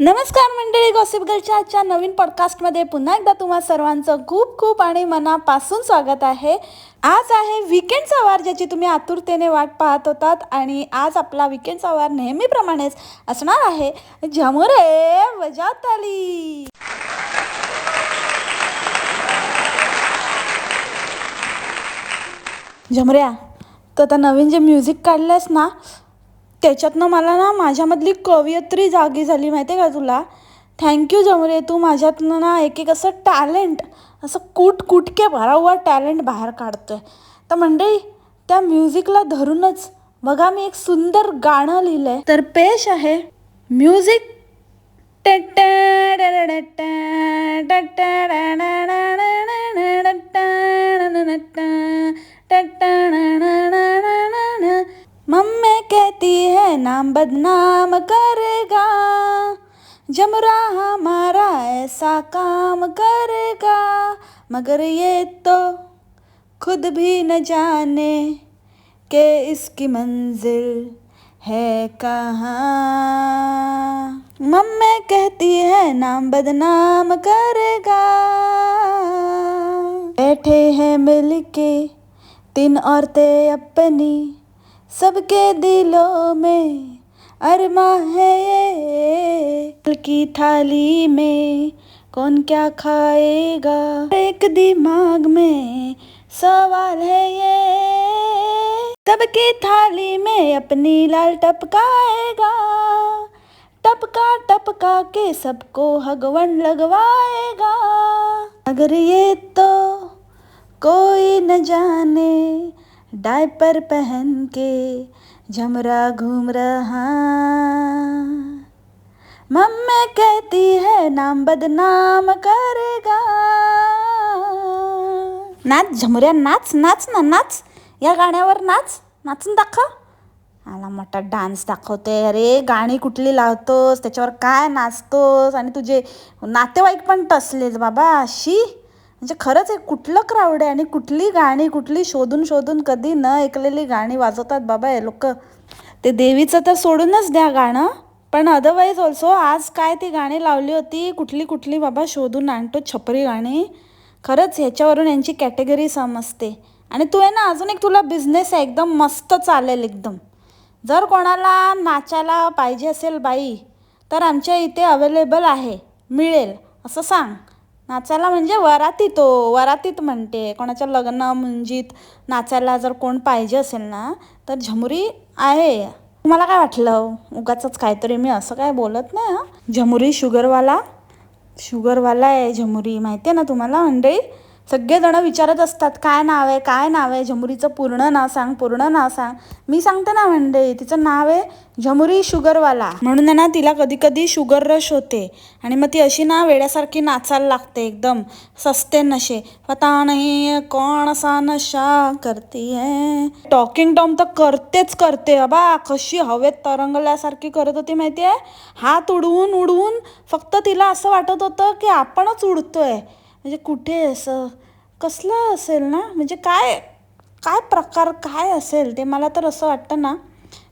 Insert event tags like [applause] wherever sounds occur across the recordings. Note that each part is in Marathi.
नमस्कार मंडळी गॉसिप गर्लच्या आजच्या नवीन पॉडकास्टमध्ये पुन्हा एकदा तुम्हा सर्वांचं खूप खूप आणि मनापासून स्वागत आहे. आज आहे विकेंडचा वार ज्याची तुम्ही आतुरतेने वाट पाहत होतात आणि आज आपला विकेंडचा वार नेहमीप्रमाणेच असणार आहे. झमुरे वजात आली झमऱ्या तर आता नवीन जे म्युझिक काढलंस ना त्याच्यातनं मला ना माझ्यामधली कवयित्री जागी झाली माहिती आहे का तुला? थँक्यू जमरे तू माझ्यातनं ना एक एक असं टॅलेंट असं कुट कुटके भरावा टॅलेंट बाहेर काढतोय. तर मंडळी त्या म्युझिकला धरूनच बघा मी एक सुंदर गाणं लिहिलं आहे तर पेश आहे म्युझिक मम्मी कहती है, नाम बदनाम करेगा। जमरा हमारा ऐसा काम करेगा। मगर ये तो खुद भी न जाने के इसकी मंजिल है कहाँ। मम्मी कहती है, नाम बदनाम करेगा। बैठे हैं मिलके तीन औरतें अपनी सबके दिलों में अरमा है ये। की थाली में कौन क्या खाएगा? एक दिमाग में सवाल है ये। सबकी थाली में अपनी लाल टपकाएगा। टपका टपका के सबको हगवन लगवाएगा। अगर ये तो कोई न जाने डायपर पहन के झमरा घूम रहा। मम्मी कहती है नाम बदनाम करेगा। नाच झमऱ्या नाच नाच ना नाच. या गाण्यावर नाच. नाचून दाखव. आला मोठा डान्स दाखवते अरे गाणी कुठली लावतोस? त्याच्यावर काय नाचतोस? आणि तुझे नातेवाईक पण टसलेस बाबा. अशी म्हणजे खरंच हे कुठलं क्राऊड आहे आणि कुठली गाणी कुठली शोधून शोधून कधी न ऐकलेली गाणी वाजवतात बाबा हे लोक? ते देवीचं तर सोडूनच द्या गाणं. पण अदरवाईज ऑल्सो आज काय ती गाणी लावली होती कुठली कुठली बाबा शोधून आणतो छपरी गाणी. खरंच ह्याच्यावरून यांची कॅटेगरी समजते आणि तू आहे ना अजून एक तुला बिझनेस आहे एकदम मस्त चालेल एकदम. जर कोणाला नाचायला पाहिजे असेल बाई तर आमच्या इथे अवेलेबल आहे. मिळेल. असं सांग. नाचायला म्हणजे वरातीत तो वरातीत म्हणते. कोणाच्या लग्न मुंजीत नाचायला जर कोण पाहिजे असेल ना तर झमुरी आहे. तुम्हाला काय वाटलं? उगाचंच काहीतरी मी असं काय बोलत नाही झमुरी शुगरवाला शुगरवाला आहे झमुरी. माहिती आहे ना तुम्हाला मंडळी सगळेजणं विचारत असतात काय नाव आहे? काय नाव आहे? झमुरीचं पूर्ण नाव सांग पूर्ण नाव सांग. मी सांगते ना म्हणजे तिचं नाव आहे झमुरी शुगरवाला. म्हणून आहे ना तिला कधी कधी शुगर रश होते. आणि मग ती अशी ना वेड्यासारखी नाचायला लागते एकदम. सस्ते नशे पता नाही कोण असा नशा करती आहे टॉकिंग टॉम तर करतेच करते. अबा कशी हवेत तरंगल्यासारखी करत होती माहिती आहे हात उडवून उडवून फक्त तिला असं वाटत होतं की आपणच उडतोय. म्हणजे कुठे असं? कसलं असेल ना? म्हणजे काय काय प्रकार काय असेल? ते मला तर असं वाटतं ना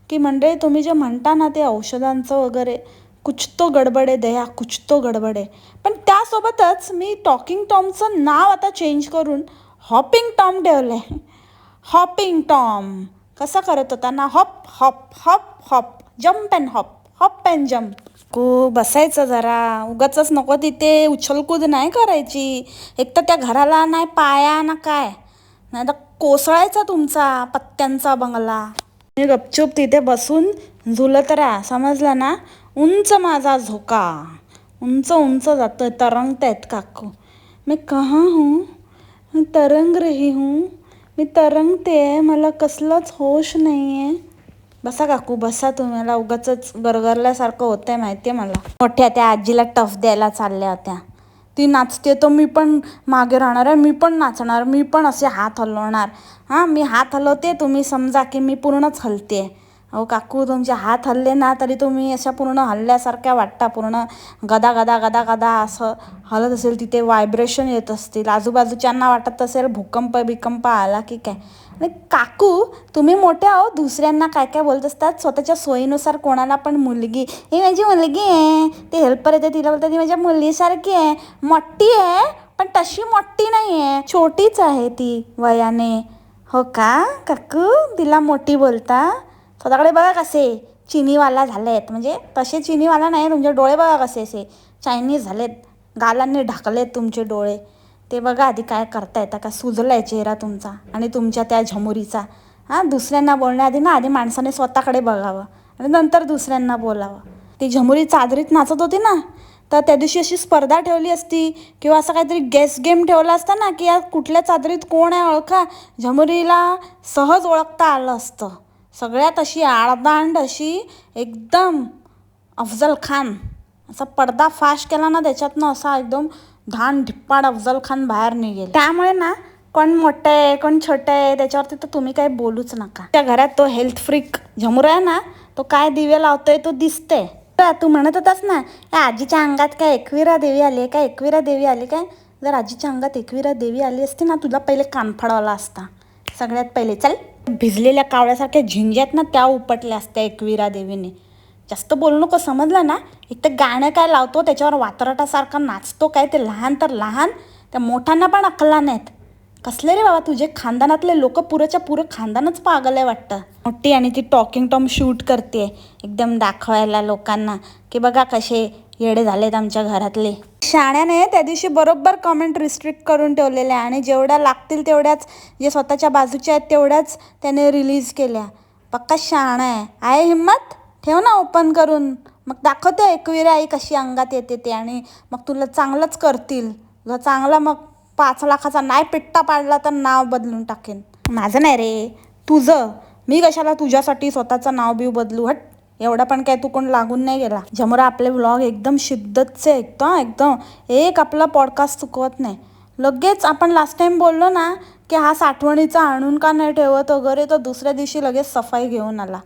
की मंडळी तुम्ही जे म्हणता ना ते औषधांचं वगैरे कुछ तो गडबडे दया कुछ तो गडबडे. पण त्यासोबतच मी टॉकिंग टॉमचं नाव आता चेंज करून हॉपिंग टॉम ठेवलं आहे हॉपिंग टॉम कसा करत होता ना? Hop hop hop hop jump and hop hop and jump को बसायचं जरा. उगाच नको तिथे उछलकूद नाही करायची. एक तर त्या घराला नाही पाया ना काय. नाही तर कोसळायचा तुमचा पत्त्यांचा बंगला. मी गपचूप तिथे बसून झुलत राहा. समजलं ना? उंच माझा झोका. उंच उंच जातोय आहेत काकू. मी कहाँ हूँ? तरंग रही हूँ. मी तरंगते आहे मला कसलंच होश नाही आहे बसा काकू बसा तुम्हाला उगाच गरगरल्यासारखं होतंय माहिती आहे मला. मोठ्या त्या आजीला टफ द्यायला चालल्या होत्या. ती नाचते तर मी पण मागे राहणार आहे मी पण नाचणार मी पण असे हात हलवणार. हां मी हात हलवते तुम्ही समजा की मी पूर्णच हलते अहो काकू तुमचे हात हल्ले ना तरी तुम्ही अशा पूर्ण हल्ल्यासारख्या वाटता पूर्ण गदा गदा गदा गदा असं हलत असेल तिथे व्हायब्रेशन येत असतील. आजूबाजूच्यांना वाटत असेल भूकंप बिकंप आला की काय? आणि काकू तुम्ही मोठे आहो दुसऱ्यांना काय काय बोलत असतात? स्वतःच्या सोयीनुसार कोणाला पण मुलगी ही माझी मुलगी आहे. ते हेल्पर येते तिला बोलतात ती माझ्या मुलीसारखी आहे. मोठी आहे पण तशी मोठी नाही आहे. छोटीच आहे ती वयाने. हो का काकू? तिला मोठी बोलता? स्वतःकडे बघा कसे चिनीवाला झालेत. म्हणजे तसे चिनीवाला नाही तुमचे डोळे बघा कसे असे. चायनीज झालेत. गालांनी ढाकलेत तुमचे डोळे. ते बघा आधी काय करता येतं का आहे चेहरा तुमचा आणि तुमच्या त्या झमुरीचा. हां दुसऱ्यांना बोलण्याआधी ना आधी माणसाने स्वतःकडे बघावं आणि नंतर दुसऱ्यांना बोलावं. ती झमुरी चादरीत नाचत होती ना तर त्या दिवशी अशी स्पर्धा ठेवली असती किंवा असं काहीतरी गेस गेम ठेवला असता ना की या कुठल्या चादरीत कोण आहे ओळखा? झमुरीला सहज ओळखता आलं असतं. सगळ्यात अशी आळदांड अशी एकदम अफजल खान. असा पडदा फाश केला ना त्याच्यातनं असा एकदम धान ढिप्पाड अफजल खान बाहेर निघेल. त्यामुळे ना कोण मोठं आहे कोण छोटं आहे त्याच्यावरती तर तुम्ही काही बोलूच नका. त्या घरात तो हेल्थ फ्रीक झमुरा आहे ना तो काय दिवे लावतोय तो दिसते तर तू म्हणत होतास ना या आजीच्या अंगात काय एकविरा देवी आली आहे काय एकविरा देवी आली काय? जर आजीच्या अंगात एकविरा देवी आली असती ना तुला पहिले कान फाडवला असता. सगळ्यात पहिले. चल. भिजलेल्या कावळ्यासारख्या झिंज्यात ना त्या उपटल्या असत्या एकविरा देवीने. जास्त बोलू नको समजलं ना? एक तर गाणं काय लावतो त्याच्यावर वातरटासारखा नाचतो काय ते लहान तर लहान त्या मोठ्यांना पण अक्कला नाहीत. कसले रे बाबा तुझे खानदानातले लोक पुरेच्या पुरं खानदानच पागल आहे वाटतं. मोठी आणि ती टॉकिंग टॉम शूट करते एकदम दाखवायला लोकांना की बघा कसे येडे झालेत आमच्या घरातले. शाण्याने त्या दिवशी बरोबर कमेंट रिस्ट्रिक्ट करून ठेवलेल्या आणि जेवढ्या लागतील तेवढ्याच जे स्वतःच्या बाजूच्या आहेत तेवढ्याच त्याने रिलीज केल्या. पक्का शाणा आहे. आहे हिंमत? ठेव ना ओपन करून. मग दाखवते एकविरा आई कशी अंगात येते ते आणि मग तुला चांगलंच करतील. तुला चांगला मग पाच लाखाचा नाही पिट्टा पाडला तर नाव बदलून टाकेन. माझं नाही रे. तुझं. मी कशाला तुझ्यासाठी स्वतःचं नाव बिव बदलू? हट. एवढा पण काय तू कोण लागून नाही गेला. ज्यामुळे आपले व्लॉग एकदम शिद्दतचे एकदम एकदम. एक आपला पॉडकास्ट चुकवत नाही. लगेच आपण लास्ट टाइम बोललो ना की हा साठवणीचा आणून का नाही ठेवत वगैरे तर दुसऱ्या दिवशी लगेच सफाई घेऊन आला.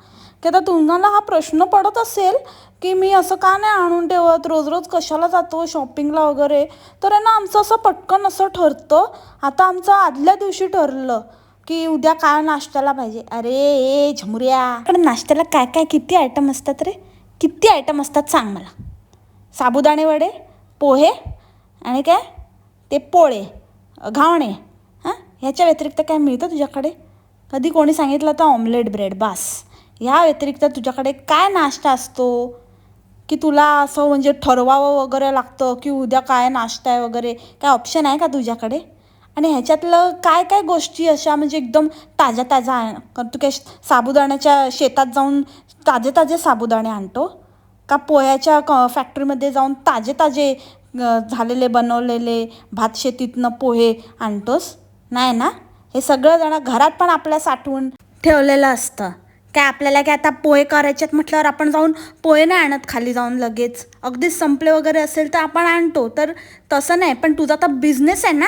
की आता तुम्हाला हा प्रश्न पडत असेल की मी असं का नाही आणून ठेवत? रोज रोज कशाला जातो शॉपिंगला वगैरे? तर आहे ना आमचं असं पटकन असं ठरतं. आता आमचं आदल्या दिवशी ठरलं. की उद्या काय नाश्त्याला पाहिजे. अरे ए झमुऱ्या. पण नाश्त्याला काय काय किती आयटम असतात रे? किती आयटम असतात सांग मला. साबुदाणे वडे पोहे आणि काय? ते पोळे घावणे. हां? ह्याच्या व्यतिरिक्त काय मिळतं तुझ्याकडे? कधी कोणी सांगितलं तर ऑमलेट ब्रेड बास. ह्या व्यतिरिक्त तुझ्याकडे काय नाश्ता असतो? की तुला असं म्हणजे ठरवावं वगैरे लागतं की उद्या काय नाश्ता आहे वगैरे? काय ऑप्शन आहे का तुझ्याकडे? आणि ह्याच्यातलं काय काय गोष्टी अशा म्हणजे एकदम ताज्या ताज्या आहे कारण तू काय साबुदाण्याच्या शेतात जाऊन ताजे ताजे साबुदाणे आणतो? का पोह्याच्या क फॅक्टरीमध्ये जाऊन ताजे ताजे झालेले बनवलेले भात शेतीतनं पोहे आणतोस? नाही ना? हे सगळं जण घरात पण आपल्या साठवून ठेवलेलं असतं. काय आपल्याला काय आता पोहे करायच्यात म्हटल्यावर आपण जाऊन पोहे नाही आणत खाली जाऊन लगेच. अगदीच संपले वगैरे असेल तर आपण आणतो. तर तसं नाही पण तुझा तर बिझनेस आहे ना?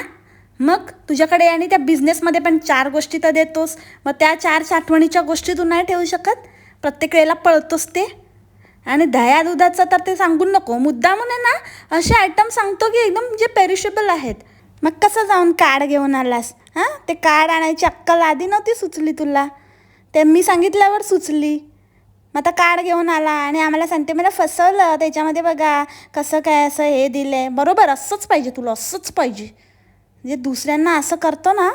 मग तुझ्याकडे आणि त्या बिझनेसमध्ये पण चार गोष्टी तर देतोस. मग त्या चार साठवणीच्या गोष्टी तू नाही ठेवू शकत? प्रत्येक वेळेला पळतोस ते. आणि दह्या दुधाचं तर ते सांगून नको. मुद्दा आहे ना असे आयटम सांगतो की एकदम जे पेरिशेबल आहेत. मग कसं जाऊन कार्ड घेऊन आलास? हां? ते कार्ड आणायची अक्कल आधी नव्हती सुचली तुला? ते मी सांगितल्यावर सुचली. मग आता कार्ड घेऊन आला आणि आम्हाला सांगते मला फसवलं. त्याच्यामध्ये बघा कसं काय असं हे दिलं आहे बरोबर असंच पाहिजे तुला असंच पाहिजे. म्हणजे दुसऱ्यांना असं करतो ना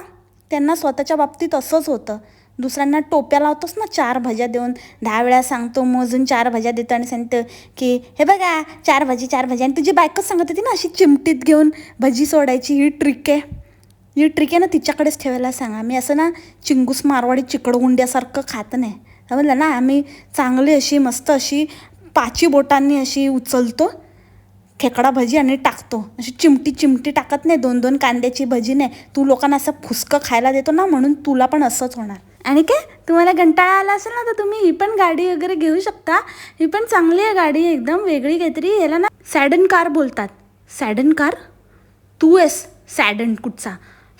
त्यांना स्वतःच्या बाबतीत असंच होतं. दुसऱ्यांना टोप्या लावतोस ना चार भज्या देऊन. दहा वेळा सांगतो मोजून चार भज्या देतो आणि सांगतो की हे बघा चार भजी चार भजी. आणि तुझी बायकोच सांगत होती ना अशी चिमटीत घेऊन भजी सोडायची ही ट्रिक आहे. ही ट्रिक आहे ना तिच्याकडेच ठेवायला सांगा. मी असं ना चिंगूस मारवाडी चिकडगुंड्यासारखं खात नाही. समजलं ना? आम्ही चांगली अशी मस्त अशी पाची बोटांनी अशी उचलतो. खेकडा भजी आणि टाकतो. अशी चिमटी चिमटी टाकत नाही. दोन दोन कांद्याची भजी नाही. तू लोकांना असं फुसकं खायला देतो ना म्हणून तुला पण असंच होणार. आणि काय? तुम्हाला कंटाळा आला असेल ना तर तुम्ही ही पण गाडी वगैरे घेऊ शकता. ही पण चांगली आहे गाडी एकदम वेगळी काहीतरी. याला ना सॅडन कार बोलतात. सॅडन कार? तू आहेस सॅडन कुठचा?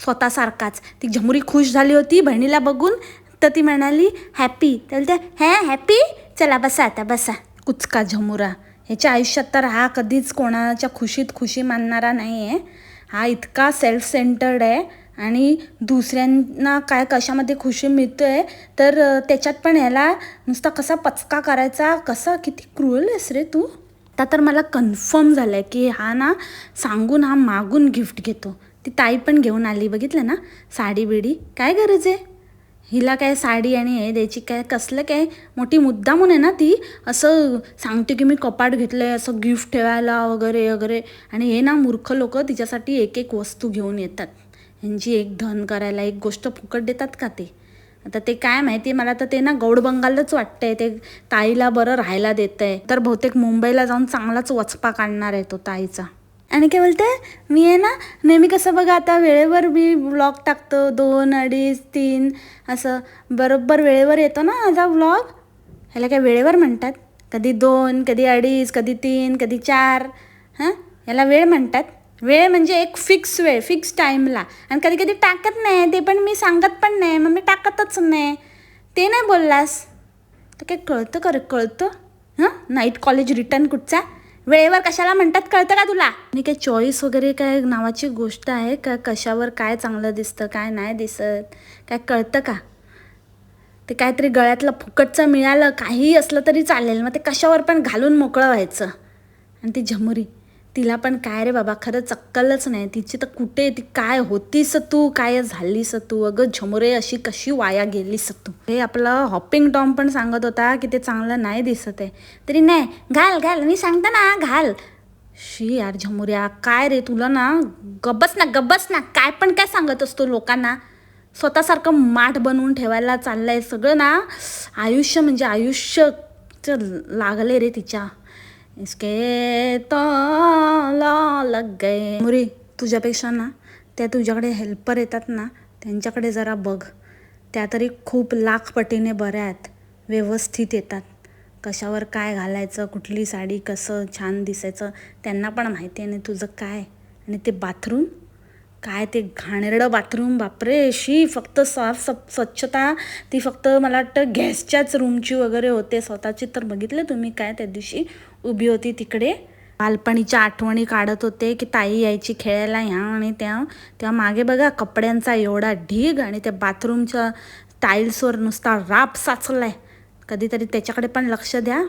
स्वतःसारखाच ती झमुरी खुश झाली होती बहिणीला बघून तर ती म्हणाली हॅपी. त्याला त्या हॅ हॅपी? चला बसा आता बसा. कुचका झमुरा. ह्याच्या आयुष्यात तर हा कधीच कोणाच्या खुशीत खुशी मानणारा नाही आहे हा इतका सेल्फ सेंटर्ड आहे आणि दुसऱ्यांना काय कशामध्ये खुशी मिळतो आहे तर त्याच्यात पण ह्याला नुसता कसा पचका करायचा कसा किती क्रुअल आहेस रे तू? आता तर मला कन्फर्म झालं आहे की हा ना सांगून हा मागून गिफ्ट घेतो. ती ताई पण घेऊन आली बघितलं ना? साडी बिडी काय गरज आहे? हिला काय साडी आणि हे द्यायची काय कसलं काय मोठी मुद्दा म्हणून आहे ना ती. असं सांगते की मी कपाट घेतलं आहे असं गिफ्ट ठेवायला वगैरे वगैरे. आणि हे ना मूर्ख लोक तिच्यासाठी एक एक वस्तू घेऊन येतात. यांची एक धन करायला एक गोष्ट फुकट देतात का ते? आता ते काय माहिती मला तर ते ना गौड बंगालच वाटतंय. ते ताईला बरं राहायला देत आहे तर बहुतेक मुंबईला जाऊन चांगलाच वचपा काढणार आहे तो ताईचा. आणि काय बोलते मी आहे ना नेहमी कसं बघा आता वेळेवर मी ब्लॉग टाकतो दोन अडीच तीन असं बरोबर वेळेवर येतो ना माझा ब्लॉग ह्याला काय वेळेवर म्हणतात? कधी दोन कधी अडीच कधी तीन कधी चार हां? याला वेळ म्हणतात. वेळ म्हणजे एक फिक्स वेळ फिक्स टाईमला आणि कधी कधी टाकत नाही ते पण मी सांगत पण नाही मग मी टाकतच नाही. ते नाही बोललास? तर काय कळतं कर कळतं? हां? नाईट कॉलेज रिटर्न कुठचा? वेळेवर कशाला म्हणतात कळतं का तुला? आणि काय चॉईस वगैरे काय नावाची गोष्ट आहे? का कशावर काय चांगलं दिसतं काय नाही दिसत? काय कळतं का? ते काहीतरी गळ्यातलं फुकटचं मिळालं काहीही असलं तरी चालेल. मग ते कशावर पण घालून मोकळं व्हायचं. आणि ती झमुरी. तिला पण काय रे बाबा खरं चक्कलच नाही. तिची तर कुठे ती काय होतीस तू? काय झालीस तू? अगं झमुरे अशी कशी वाया गेलीस तू? हे आपलं हॉपिंग टॉम पण सांगत होता की ते चांगलं नाही दिसत आहे. तरी नाही घाल घाल मी सांगते ना घाल. शी यार झमुऱ्या काय रे तुला ना? गब्बस ना गब्बस ना. काय पण काय सांगत असतो लोकांना. स्वतःसारखं माठ बनवून ठेवायला चाललंय सगळं ना. आयुष्य म्हणजे आयुष्य लागले रे तिच्या. इसके तो लग गए मुरी तुझ्यापेक्षा ना त्या तुझ्याकडे हेल्पर येतात ना त्यांच्याकडे जरा बघ. त्या तरी खूप लाख पटीने बऱ्या आहेत. व्यवस्थित येतात. कशावर काय घालायचं कुठली साडी कसं छान दिसायचं त्यांना पण माहिती आहे आणि तुझं काय. आणि ते बाथरूम? काय ते घाणेरडं बाथरूम? बापरे शी फक्त साफ सप स्वच्छता. ती फक्त मला वाटतं गॅसच्याच रूमची वगैरे होते. स्वतःची तर बघितलं तुम्ही काय त्या दिवशी? उभी होती तिकडे. बालपणीच्या आठवणी काढत होते की ताई यायची खेळायला ह्या आणि त्या तेव्हा मागे बघा कपड्यांचा एवढा ढीग आणि त्या बाथरूमच्या टाईल्सवर नुसता राप साचलाय. कधीतरी त्याच्याकडे पण लक्ष द्या.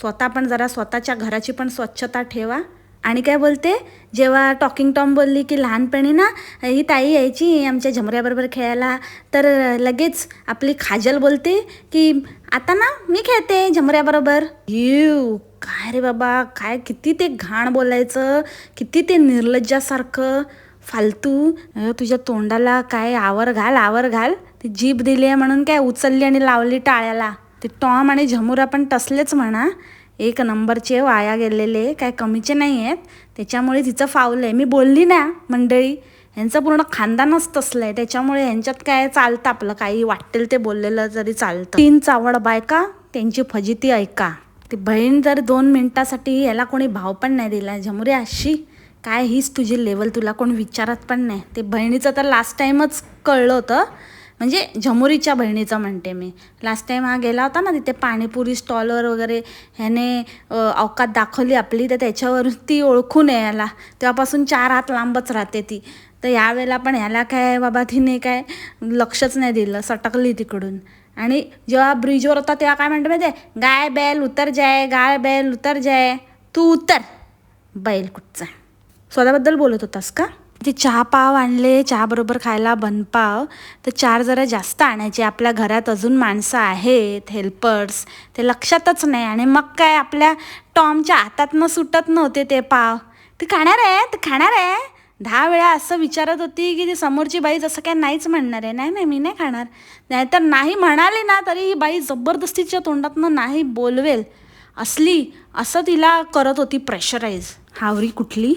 स्वतः पण जरा स्वतःच्या घराची पण स्वच्छता ठेवा. आणि काय बोलते जेव्हा टॉकिंग टॉम बोलली की लहानपणी ना ही ताई यायची आमच्या झमऱ्याबरोबर खेळायला तर लगेच आपली खाजल बोलते की आता ना मी खेळते झमऱ्याबरोबर. यू काय रे बाबा काय किती ते घाण बोलायचं किती ते निर्लज्जासारखं फालतू तुझ्या तोंडाला काय आवर घाल आवर घाल. ती जीभ दिली आहे म्हणून काय उचलली आणि लावली टाळ्याला. ते टॉम आणि झमुरा पण तसलेच म्हणा. एक नंबरचे वाया गेलेले काय कमीचे नाही आहेत त्याच्यामुळे तिचं फावलं आहे. मी बोलली ना मंडळी यांचं पूर्ण खानदानच तसलं आहे. त्याच्यामुळे यांच्यात काय चालतं आपलं? काही वाटेल ते बोललेलं जरी चालतं. तीन चावड बायका त्यांची फजिती ऐका. ती बहीण जर दोन मिनटासाठी याला कोणी भाव पण नाही दिला. झमुरे अशी काय हीच तुझी लेवल तुला कोण विचारत पण नाही. ते बहिणीचं तर लास्ट टाईमच कळलं होतं. म्हणजे झमुरीच्या बहिणीचं म्हणते मी. लास्ट टाईम हा गेला होता ना तिथे पाणीपुरी स्टॉलवर वगैरे ह्याने अवकात दाखवली आपली तर त्याच्यावरून ती ओळखून आहे याला. तेव्हापासून चार हात लांबच राहते ती. तर यावेळेला पण ह्याला काय बाबा तिने काय लक्षच नाही दिलं सटकली तिकडून. आणि जेव्हा ब्रिजवर होता तेव्हा काय म्हणते माहिती आहे? गाय बैल उतर जाय गाय बैल उतर जाय तू उतर बैल कुठचा स्वतःबद्दल बोलत होतास का? ते चहा पाव आणले चहाबरोबर खायला बनपाव तर चार जरा जास्त आणायचे. आपल्या घरात अजून माणसं आहेत हेल्पर्स ते लक्षातच नाही. आणि मग काय आपल्या टॉमच्या हातातनं सुटत नव्हते ते पाव. ते खाणार आहे ते खाणार आहे. दहा वेळा असं विचारत होती की ती समोरची बाई जसं काय नाहीच म्हणणार आहे. नाही नाही मी नाही खाणार. नाहीतर नाही म्हणाली ना तरी ही बाई जबरदस्तीच्या तोंडातनं नाही बोलवेल. असली असं तिला करत होती प्रेशराईज हावरी कुठली?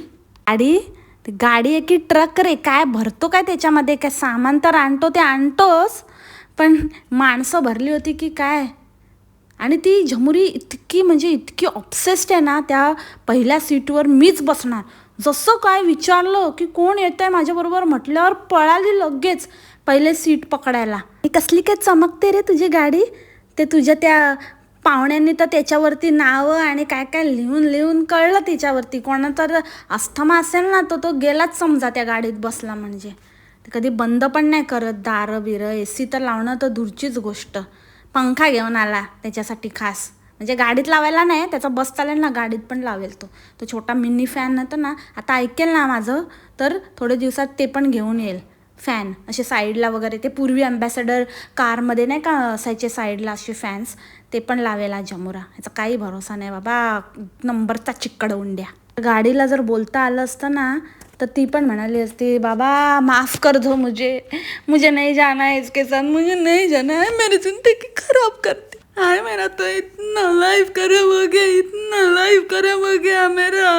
गाडी? ती गाडी आहे की ट्रक रे काय भरतो काय त्याच्यामध्ये? काय सामान तर आणतो ते आणतोच. पण माणसं भरली होती की काय? आणि ती झमुरी इतकी म्हणजे इतकी ऑब्सेस्ड आहे ना त्या पहिल्या सीटवर मीच बसणार. जसं काय विचारलं की कोण येत आहे माझ्याबरोबर म्हटल्यावर पळाली लगेच पहिले सीट पकडायला. कसली काय चमकते रे तुझी गाडी? ते तुझ्या त्या पाहुण्यांनी तर त्याच्यावरती नावं आणि काय काय लिहून लिहून कळलं त्याच्यावरती कोणा तर अस्थमा असेल ना तर तो गेलाच समजा त्या गाडीत बसला म्हणजे. कधी बंद पण नाही करत दारं बिरं ए सी तर लावणं तर दूरचीच गोष्ट. पंखा घेऊन आला त्याच्यासाठी खास. म्हणजे गाडीत लावायला नाही त्याचा बस चालेल ना गाडीत पण लावेल तो. तो छोटा मिनी फॅन होतं ना आता ऐकेल ना माझं तर थोड्या दिवसात ते पण घेऊन येईल. फॅन असे साईडला वगैरे ते पूर्वी अँबॅसेडर कारमध्ये नाही का असायचे साईडला असे फॅन्स ते पण लावेला जमुरा. ह्याचा काही भरोसा नाही बाबा. नंबरचा चिक्कड उंड्या. गाडीला जर बोलता आलं असतं ना तर ती पण म्हणाली असती बाबा माफ कर दो मुझे. मुझे नाही जाना है इसके साथ. मुझे नाही जाना है. मेरी जिंदगी खराब करती हाय मेरा तो इतना लाइफ करे हो गया इतना लाइफ करे हो गया मेरा.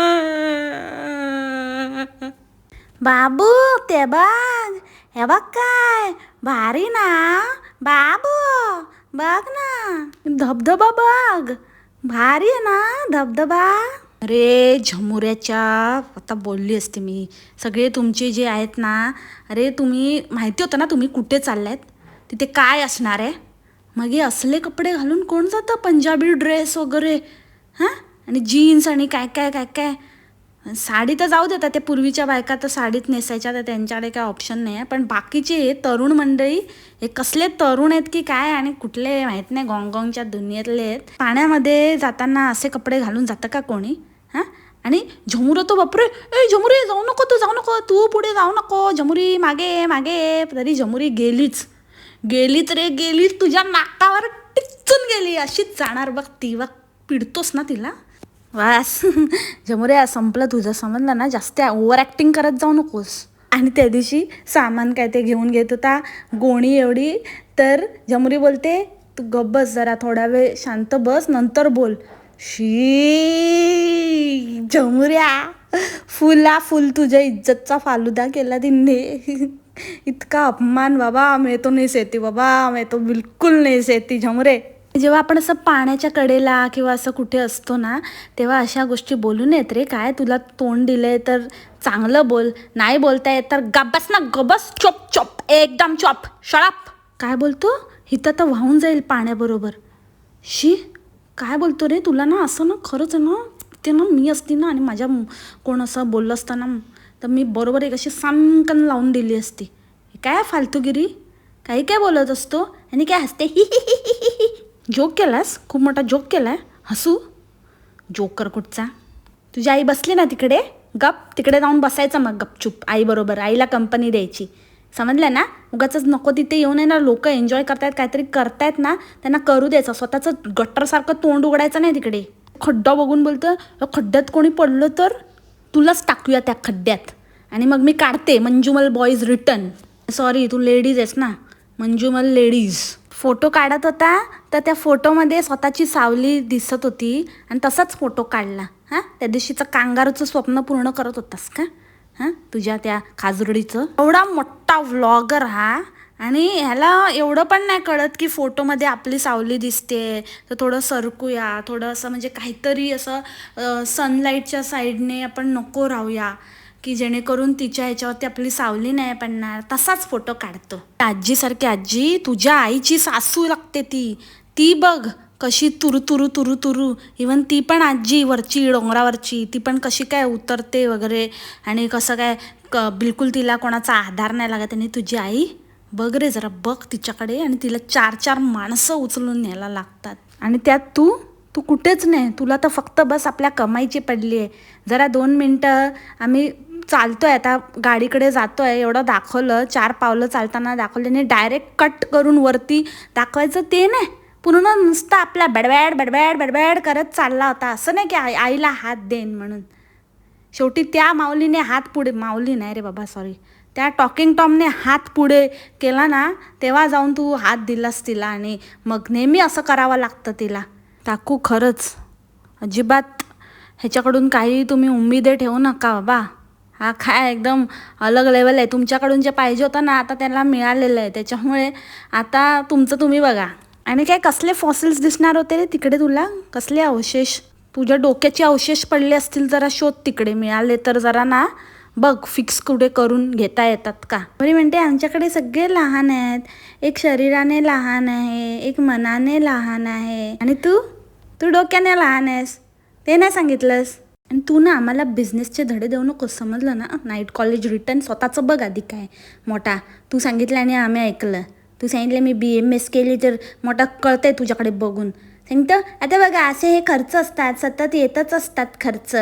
बाबू ते बघ. हे बघ काय? भारी ना? बाबू बघ ना. धबधबा बघ. भारी आहे ना धबधबा? अरे झमुऱ्याच्या आता बोलली असते मी. सगळे तुमचे जे आहेत ना अरे तुम्ही माहिती होतं ना तुम्ही कुठे चाललायत? तिथे काय असणार आहे? मग हे असले कपडे घालून कोण जातं? पंजाबी ड्रेस वगैरे. हां? आणि जीन्स आणि काय काय काय काय? साडी तर जाऊ देतात ते पूर्वीच्या बायका तर साडीत नेसायच्या तर त्यांच्याकडे काय ऑप्शन नाही आहे पण बाकीचे तरुण मंडळी हे कसले तरुण आहेत की काय आणि कुठले माहीत नाही गॉंगॉंगच्या दुनियेतले आहेत. पाण्यामध्ये जाताना असे कपडे घालून जातं का कोणी? हां? आणि झमुरं तो बापरे ए झमुरे जाऊ नको तू जाऊ नको तू पुढे जाऊ नको झमुरी मागे मागे. तरी झमुरी गेलीच. गेलीच रे गेलीच. तुझ्या नाकावर टिचून गेली. अशीच जाणार बघ ती बघ पिडतोस ना तिला? वास. [laughs] जमुरे संपलं तुझं. समजलं ना? जास्त ओव्हर ॲक्टिंग करत जाऊ नकोस. आणि त्या दिवशी सामान काय ते घेऊन घेत होता. गोणी एवढी. तर जमुरी बोलते तू गप बस जरा थोडा वेळ शांत बस नंतर बोल. शी जमुऱ्या. फुला फुल तुझ्या इज्जतचा फालुदा केला तिने. [laughs] इतका अपमान बाबा मी तो नाही सेती बाबा मी तो बिलकुल नाही सेती झमरे जेव्हा आपण असं पाण्याच्या कडेला किंवा असं कुठे असतो ना तेव्हा अशा गोष्टी बोलून येत रे. काय तुला तोंड दिलंय तर चांगलं बोल. नाही बोलता येत तर गब्बस ना गबस चोप चोप. एकदम चोप. शळाप काय बोलतो? हिथं तर वाहून जाईल पाण्याबरोबर. शी काय बोलतो रे? तुला ना असं ना खरंच आहे ना ते ना मी असती ना आणि माझ्या कोण असं बोललं असतं ना तर मी बरोबर एक अशी सांकन लावून दिली असती. काय फालतूगिरी? काही काय बोलत असतो? आणि काय हसते? [laughs] जोक केलास? खूप मोठा जोक केलाय. हसू. जोकर कुठचा? तुझी आई बसली ना तिकडे? गप तिकडे जाऊन बसायचं मग गपचूप. आईबरोबर आईला कंपनी द्यायची. समजलं ना? उगाच नको तिथे येऊन आहे ना लोक एन्जॉय करतायत काहीतरी करतायत ना त्यांना करू द्यायचं. स्वतःचं गट्टरसारखं तोंड उघडायचं नाही तिकडे. खड्डा बघून बोलतं खड्ड्यात कोणी पडलं तर? तुलाच टाकूया त्या खड्ड्यात. आणि मग मी काढते. मंजुमल बॉईज रिटर्न सॉरी तू लेडीज आहेस ना? मंजुमल लेडीज फोटो काढत होता तर त्या फोटोमध्ये स्वतःची सावली दिसत होती आणि तसाच फोटो काढला. हां? त्या दिवशीचं कांगारूचं स्वप्न पूर्ण करत होतास का? हां? तुझ्या त्या खाजुरडीचं. एवढा मोठा व्लॉगर हा. आणि ह्याला एवढं पण नाही कळत की फोटोमध्ये आपली सावली दिसते. तर थोडं सरकूया थोडं असं म्हणजे काहीतरी असं सनलाईटच्या साईडने आपण नको राहूया. की जेणेकरून तिच्या याच्यावरती आपली सावली नाही पडणार. तसाच फोटो काढतो. आजीसारखी आजी तुझ्या आईची सासू लागते ती. ती बघ कशी तुरु तुरु तुरु तुरु. इवन ती पण आजी वरची डोंगरावरची. ती पण कशी काय उतरते वगैरे. आणि कसं काय क बिलकुल तिला कोणाचा आधार नाही लागत. आणि तुझी आई बघ रे जरा बघ तिच्याकडे. आणि तिला चार चार माणसं उचलून न्यायला लागतात. आणि त्यात तू तू कुठेच नाही. तुला तर फक्त बस आपल्या कमाईची पडली आहे जरा दोन मिनटं आम्ही चालतोय आता गाडीकडे जातोय एवढं दाखवलं चार पावलं चालताना दाखवलं आणि डायरेक्ट कट करून वरती दाखवायचं ते नाही. पूर्ण नुसतं आपला बडबॅड बडबॅड बडबॅड करत चालला होता. असं नाही की आई आईला हात देईन म्हणून. शेवटी त्या माऊलीने हात पुढे माऊली नाही रे बाबा सॉरी त्या टॉकिंग टॉमने हात पुढे केला ना तेव्हा जाऊन तू हात दिलास तिला आणि मग नेहमी असं करावं लागतं तिला. काकू खरंच. अजिबात ह्याच्याकडून काही तुम्ही उमेदे ठेवू नका बाबा. हा काय एकदम अलग लेवल आहे. तुमच्याकडून जे पाहिजे होतं ना आता त्याला मिळालेलं आहे. त्याच्यामुळे आता तुमचं तुम्ही बघा. आणि काय कसले फॉसिल्स दिसणार होते रे तिकडे तुला? कसले अवशेष? तुझ्या डोक्याचे अवशेष पडले असतील जरा शोध तिकडे. मिळाले तर जरा ना बघ फिक्स कुठे करून घेता येतात का? बरी म्हणते आमच्याकडे सगळे लहान आहेत. एक शरीराने लहान आहे एक मनाने लहान आहे. आणि तू? तू डोक्याने लहान आहेस. ते नाही सांगितलंस? आणि तू ना आम्हाला बिझनेसचे धडे देऊ नकोस समजलं ना? नाईट कॉलेज रिटर्न स्वतःचं बघ आधी काय मोठा तू सांगितलं आणि आम्ही ऐकलं. तू सांगितलं मी बी एम एस केली तर मोठा कळतंय तुझ्याकडे बघून. सांगतं आता बघा असे हे खर्च असतात सतत येतच असतात खर्च.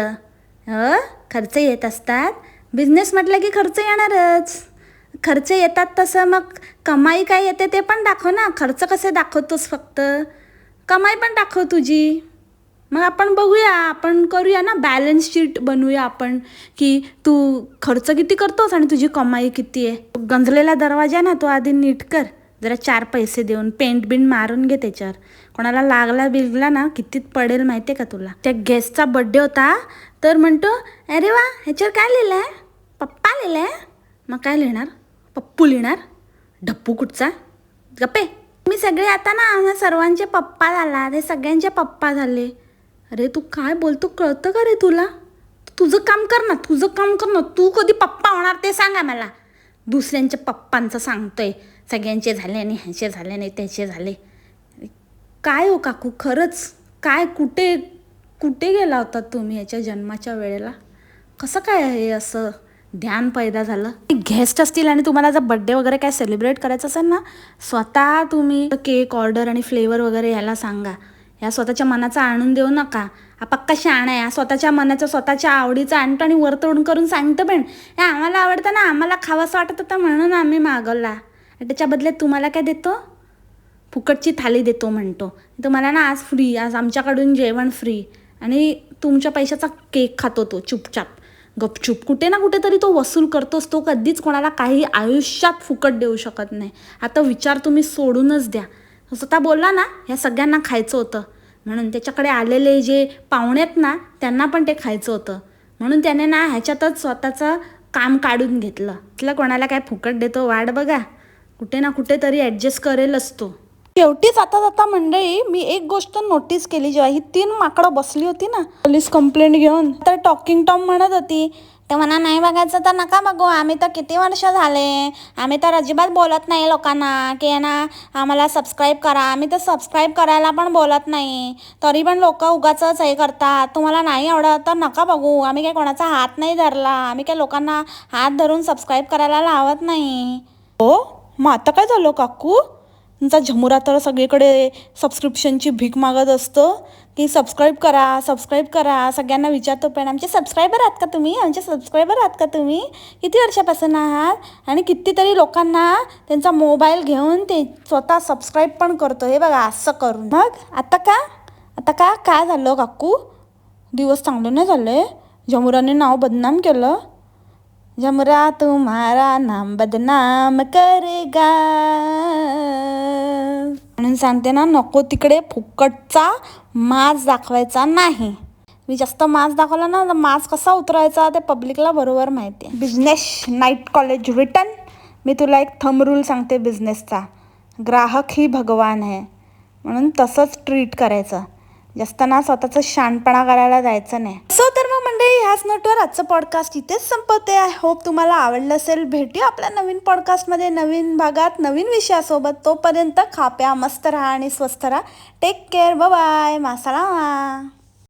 ह? खर्च येत असतात? बिझनेस म्हटलं की खर्च येणारच. खर्च येतात तसं मग कमाई काय येते ते पण दाखव ना. खर्च कसे दाखवतोस फक्त? कमाई पण दाखव तुझी. मग आपण बघूया आपण करूया ना बॅलन्स शीट बनवूया आपण की तू खर्च किती करतोस आणि तुझी कमाई किती आहे? गंजलेला दरवाजा ना तो आधी नीट कर जरा चार पैसे देऊन पेंट बिंट मारून घे त्याच्यावर. कोणाला लागला बिगला ना कितीत पडेल माहिती आहे का तुला? त्या गेस्टचा बड्डे होता तर म्हणतो अरे वा ह्याच्यावर काय लिहिलं आहे पप्पा लिहिलं आहे मग काय लिहिणार? पप्पू लिहिणार? ढप्पू कुठचा? गप्पे. मी सगळे आता ना आम्हा सर्वांचे पप्पा झाला ते सगळ्यांचे पप्पा झाले. अरे तू काय बोलतो? कळतं का रे तुला? तुझं काम कर ना तुझं काम कर ना. तू कधी पप्पा होणार ते सांगा मला. दुसऱ्यांच्या पप्पांचं सांगतोय. सगळ्यांचे झाले आणि ह्याचे झाले नाही त्याचे झाले. काय हो काकू? खरंच? काय? कुठे कुठे गेला होता तुम्ही याच्या जन्माच्या वेळेला? कसं काय हे असं ध्यान पैदा झालं? गेस्ट असतील आणि तुम्हाला जर बड्डे वगैरे काय सेलिब्रेट करायचं असेल ना स्वतः तुम्ही केक ऑर्डर आणि फ्लेवर वगैरे याला सांगा. या स्वतःच्या मनाचा आणून देऊ नका. हा पक्का शाण आहे. हा स्वतःच्या मनाचं स्वतःच्या आवडीचं आणतो आणि वरतोडून करून सांगतो पण. हे आम्हाला आवडतं ना आम्हाला खावासं वाटत होतं म्हणून आम्ही मागवला. त्याच्या बदल्यात तुम्हाला काय देतो? फुकटची थाली देतो म्हणतो. तुम्हाला ना आज फ्री आज आमच्याकडून जेवण फ्री आणि तुमच्या पैशाचा केक खातो तो चुपचाप. गपचूप. कुठे ना कुठेतरी तो वसूल करतोस तो कधीच कोणाला काही आयुष्यात फुकट देऊ शकत नाही. आता विचार तुम्ही सोडूनच द्या. स्वतः बोलला ना ह्या सगळ्यांना खायचं होतं. म्हणून त्याच्याकडे आलेले जे पाहुणे आहेत ना त्यांना पण ते खायचं होतं. म्हणून त्याने ना ह्याच्यातच स्वतःचं काम काढून घेतलं. तिथलं कोणाला काय फुकट देतो वाट बघा. कुठे ना कुठे तरी ॲडजस्ट करेलच तो. शेवटी जाता जाता मंडळी मी एक गोष्ट नोटीस केली जेव्हा ही तीन माकडं बसली होती ना पोलीस कंप्लेंट घेऊन तर टॉकिंग टॉम म्हणत होती तर म्हणा नाही बघायचं तर नका बघू आम्ही तर किती वर्ष झाले आम्ही तर अजिबात बोलत नाही लोकांना की ना आम्हाला सबस्क्राईब करा आम्ही तर सबस्क्राईब करायला पण बोलत नाही तरी पण लोक उगाचंच हे करतात तुम्हाला नाही आवडत तर नका बघू आम्ही काही कोणाचा हात नाही धरला आम्ही काही लोकांना हात धरून सबस्क्राईब करायला लावत नाही. हो? मग आता काय झालं काकू? तुमचा झमुरा तर सगळीकडे सबस्क्रिप्शनची भीक मागत असतो. की सबस्क्राईब करा सबस्क्राईब करा. सगळ्यांना विचारतो पण आमचे सबस्क्रायबर आहात का तुम्ही? आमचे सबस्क्रायबर आहात का तुम्ही? किती वर्षापासून आहात? आणि कितीतरी लोकांना त्यांचा मोबाईल घेऊन ते स्वतः सबस्क्राईब पण करतो हे बघा असं करून. मग आता का? आता का? काय झालं काकू? दिवस चांगले नाही आहे झमुराने नाव बदनाम केलं. यमरा तुम्हारा नाम बदनाम करेगा। म्हणून सांगते ना नको तिकडे फुकटचा मास दाखवायचा नाही. मी जास्त मास दाखवला ना तर मास कसा उतरायचा ते पब्लिकला बरोबर माहिती आहे. बिझनेस नाईट कॉलेज रिटर्न मी तुला एक थंब रूल सांगते बिझनेसचा ग्राहक ही भगवान आहे. म्हणून तसंच ट्रीट करायचं. जास्त ना स्वतःचं शानपणा करायला जायचं नाही. सो तर मग मंडळी ह्याच नोटवर आजचं पॉडकास्ट इथेच संपवते. आय होप तुम्हाला आवडलं असेल. भेटू आपल्या नवीन पॉडकास्टमध्ये नवीन भागात नवीन विषयासोबत. तोपर्यंत खाप्या मस्त राहा आणि स्वस्थ राहा. Take care bye masala.